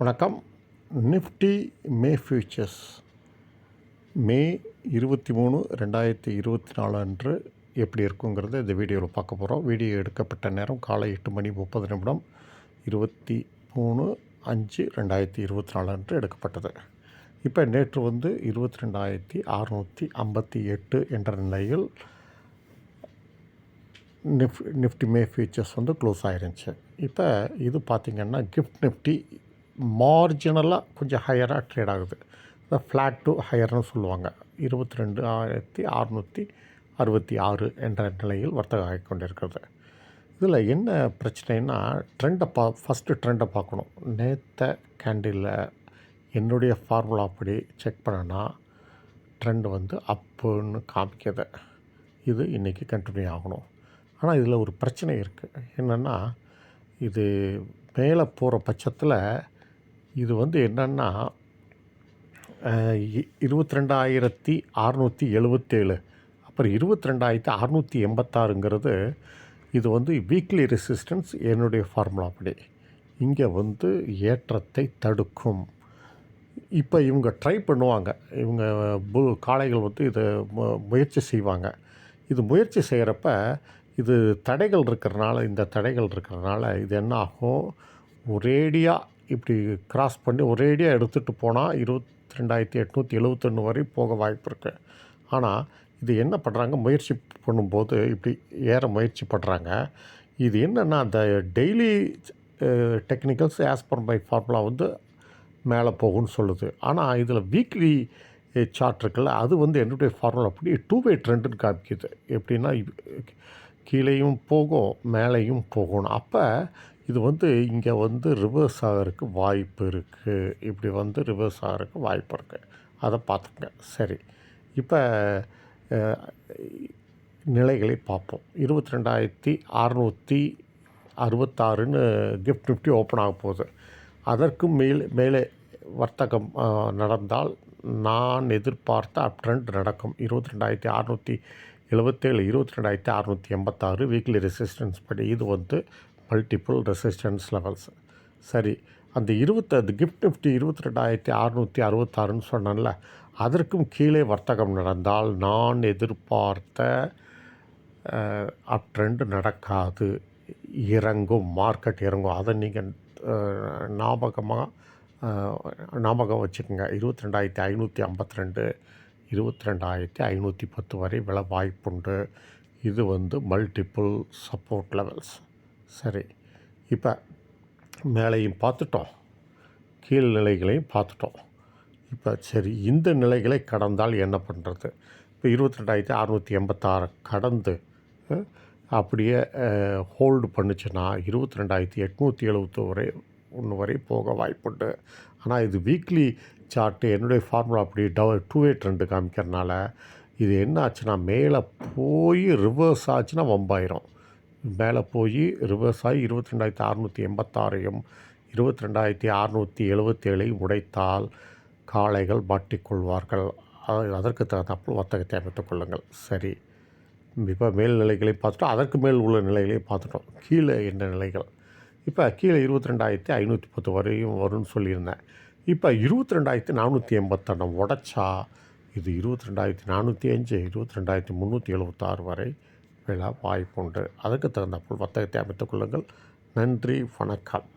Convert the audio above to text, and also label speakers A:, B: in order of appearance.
A: வணக்கம். Nifty May features. மே இருபத்தி மூணு ரெண்டாயிரத்தி இருபத்தி நாலு அன்று எப்படி இருக்குங்கிறத இந்த வீடியோவில் பார்க்க போகிறோம். வீடியோ எடுக்கப்பட்ட நேரம் காலை எட்டு மணி முப்பது நிமிடம் இருபத்தி மூணு அஞ்சு ரெண்டாயிரத்தி இருபத்தி நாலு அன்று எடுக்கப்பட்டது. இப்போ நேற்று வந்து இருபத்தி ரெண்டாயிரத்தி அறநூற்றி ஐம்பத்தி எட்டு என்ற நிலையில் நிஃப் நிஃப்டி மே ஃபியூச்சர்ஸ் வந்து க்ளோஸ் ஆகிருந்துச்சு இப்போ இது பார்த்திங்கன்னா கிஃப்ட் நிஃப்டி மார்ஜினலாக கொஞ்சம் ஹையராக ட்ரேட் ஆகுது. இந்த ஃப்ளாட் டு ஹையர்னு சொல்லுவாங்க. இருபத்தி ரெண்டு ஆயிரத்தி அறநூற்றி அறுபத்தி ஆறு என்ற நிலையில் வர்த்தகம் ஆகி கொண்டிருக்கிறது. இதில் என்ன பிரச்சனைனா ட்ரெண்டை பா ஃபஸ்ட்டு ட்ரெண்டை பார்க்கணும். நேற்ற கேண்டிலில் என்னுடைய ஃபார்முலா படி செக் பண்ணனா ட்ரெண்ட் வந்து அப்புன்னு காமிக்கிறது இது இன்றைக்கி கண்டினியூ ஆகணும். ஆனால் இதில் ஒரு பிரச்சனை இருக்குது என்னென்னா இது மேலே போகிற பட்சத்தில் இது வந்து என்னென்னா இருபத்தி ரெண்டாயிரத்தி அறநூற்றி எழுபத்தேழு அப்புறம் இருபத்தி ரெண்டாயிரத்தி அறநூற்றி எண்பத்தாறுங்கிறது இது வந்து வீக்லி ரெசிஸ்டன்ஸ் என்னுடைய ஃபார்முலா படி. இங்கே வந்து ஏற்றத்தை தடுக்கும். இப்போ இவங்க ட்ரை பண்ணுவாங்க. இவங்க பு காளைகள் வந்து இதை மு முயற்சி செய்வாங்க. இது முயற்சி செய்கிறப்ப இது தடைகள் இருக்கிறனால இந்த தடைகள் இருக்கிறனால இது என்ன ஆகும்? ஒரேடியாக இப்படி கிராஸ் பண்ணி ஒரேடியாக எடுத்துகிட்டு போனால் இருபத்தி ரெண்டாயிரத்தி எட்நூற்றி எழுபத்தொன்று வரை போக வாய்ப்பு இருக்குது ஆனால் இது என்ன பண்ணுறாங்க முயற்சி பண்ணும்போது இப்படி ஏற முயற்சி பண்ணுறாங்க இது என்னென்னா அந்த daily technicals as per my formula வந்து மேலே போகும்னு சொல்லுது. ஆனால் இதில் வீக்லி சார்ட் இருக்குல்ல அது வந்து என்னுடைய ஃபார்முலா அப்படி டூ வே ட்ரெண்டுன்னு காமிக்குது. எப்படின்னா கீழேயும் போகும் மேலேயும் போகணும் அப்போ இது வந்து இங்கே வந்து ரிவர்ஸ் ஆகிறதுக்கு வாய்ப்பு இருக்குது இப்படி வந்து ரிவர்ஸ் ஆகிறதுக்கு வாய்ப்பு இருக்குது அதை பார்த்துங்க சரி. இப்போ நிலைகளை பார்ப்போம். இருபத்தி ரெண்டாயிரத்தி அறநூற்றி அறுபத்தாறுன்னு கிஃப்ட் நிஃப்டி ஓப்பன் ஆக போகுது. அதற்கும் மேல் மேலே வர்த்தகம் நடந்தால் நான் எதிர்பார்த்த அப் ட்ரெண்ட் நடக்கும். இருபத்தி ரெண்டாயிரத்தி அறநூற்றி எழுபத்தேழு இருபத்தி ரெண்டாயிரத்தி அறநூற்றி எண்பத்தாறு வீக்லி ரெசிஸ்டன்ஸ் படி. இது வந்து மல்டிப்புள் ரெசிஸ்டன்ஸ் லெவல்ஸ் சரி அந்த இருபத்தி அது கிஃப்ட் நிஃப்டி இருபத்தி ரெண்டாயிரத்தி அறநூற்றி அறுபத்தாறுன்னு சொன்னேன்ல அதற்கும் கீழே வர்த்தகம் நடந்தால் நான் எதிர்பார்த்த அப் ட்ரெண்டு நடக்காது. இறங்கும் மார்க்கெட் இறங்கும். அதை நீங்கள் ஞாபகமாக ஞாபகம் வச்சுக்கோங்க இருபத்தி ரெண்டாயிரத்தி ஐநூற்றி ஐம்பத்தி ரெண்டு இருபத்தி ரெண்டாயிரத்தி ஐநூற்றி பத்து வரை விலை வாய்ப்புண்டு. இது வந்து மல்டிப்புள் சப்போர்ட் லெவல்ஸ் சரி. இப்போ மேலையும் பார்த்துட்டோம். கீழ் நிலைகளையும் பார்த்துட்டோம். இப்போ சரி இந்த நிலைகளை கடந்தால் என்ன பண்ணுறது இப்போ இருபத்தி ரெண்டாயிரத்தி அறநூற்றி எண்பத்தாறு கடந்து அப்படியே ஹோல்டு பண்ணுச்சுன்னா இருபத்தி ரெண்டாயிரத்தி எட்நூற்றி எழுபத்து வரை ஒன்று வரை போக வாய்ப்புண்டு. ஆனால் இது வீக்லி சார்ட்டு என்னுடைய ஃபார்முலா அப்படி டவ டூ எயிட் ரெண்டு காமிக்கிறனால இது என்ன ஆச்சுன்னா மேலே போய் ரிவர்ஸ் ஆச்சுன்னா வம்பாயிரும். மேலே போய் ரிவர்ஸ் இருபத்தி ரெண்டாயிரத்தி அறநூற்றி எண்பத்தாறையும் இருபத்தி ரெண்டாயிரத்தி அறநூற்றி எழுபத்தேழையும் உடைத்தால் காளைகள் மாட்டிக்கொள்வார்கள். அதற்கு தகுந்தாப்பில் வர்த்தகத்தை அமைத்துக் கொள்ளுங்கள். சரி. இப்போ மேல்நிலைகளை பார்த்துட்டோம். அதற்கு மேல் உள்ள நிலைகளையும் பார்த்துட்டோம். கீழே என்ன நிலைகள்? இப்போ கீழே இருபத்தி ரெண்டாயிரத்தி ஐநூற்றி பத்து வரையும் வரும்னு சொல்லியிருந்தேன். இப்போ இருபத்தி ரெண்டாயிரத்தி நானூற்றி எண்பத்தொன்று உடச்சா இது இருபத்தி ரெண்டாயிரத்தி நானூற்றி அஞ்சு இருபத்தி ரெண்டாயிரத்தி முந்நூற்றி எழுபத்தாறு வரை விழா வாய்ப்புண்டு. அதுக்கு தகுந்தாற்போல் வர்த்தகத்தை அமைத்துக் கொள்ளுங்கள். நன்றி வணக்கம்.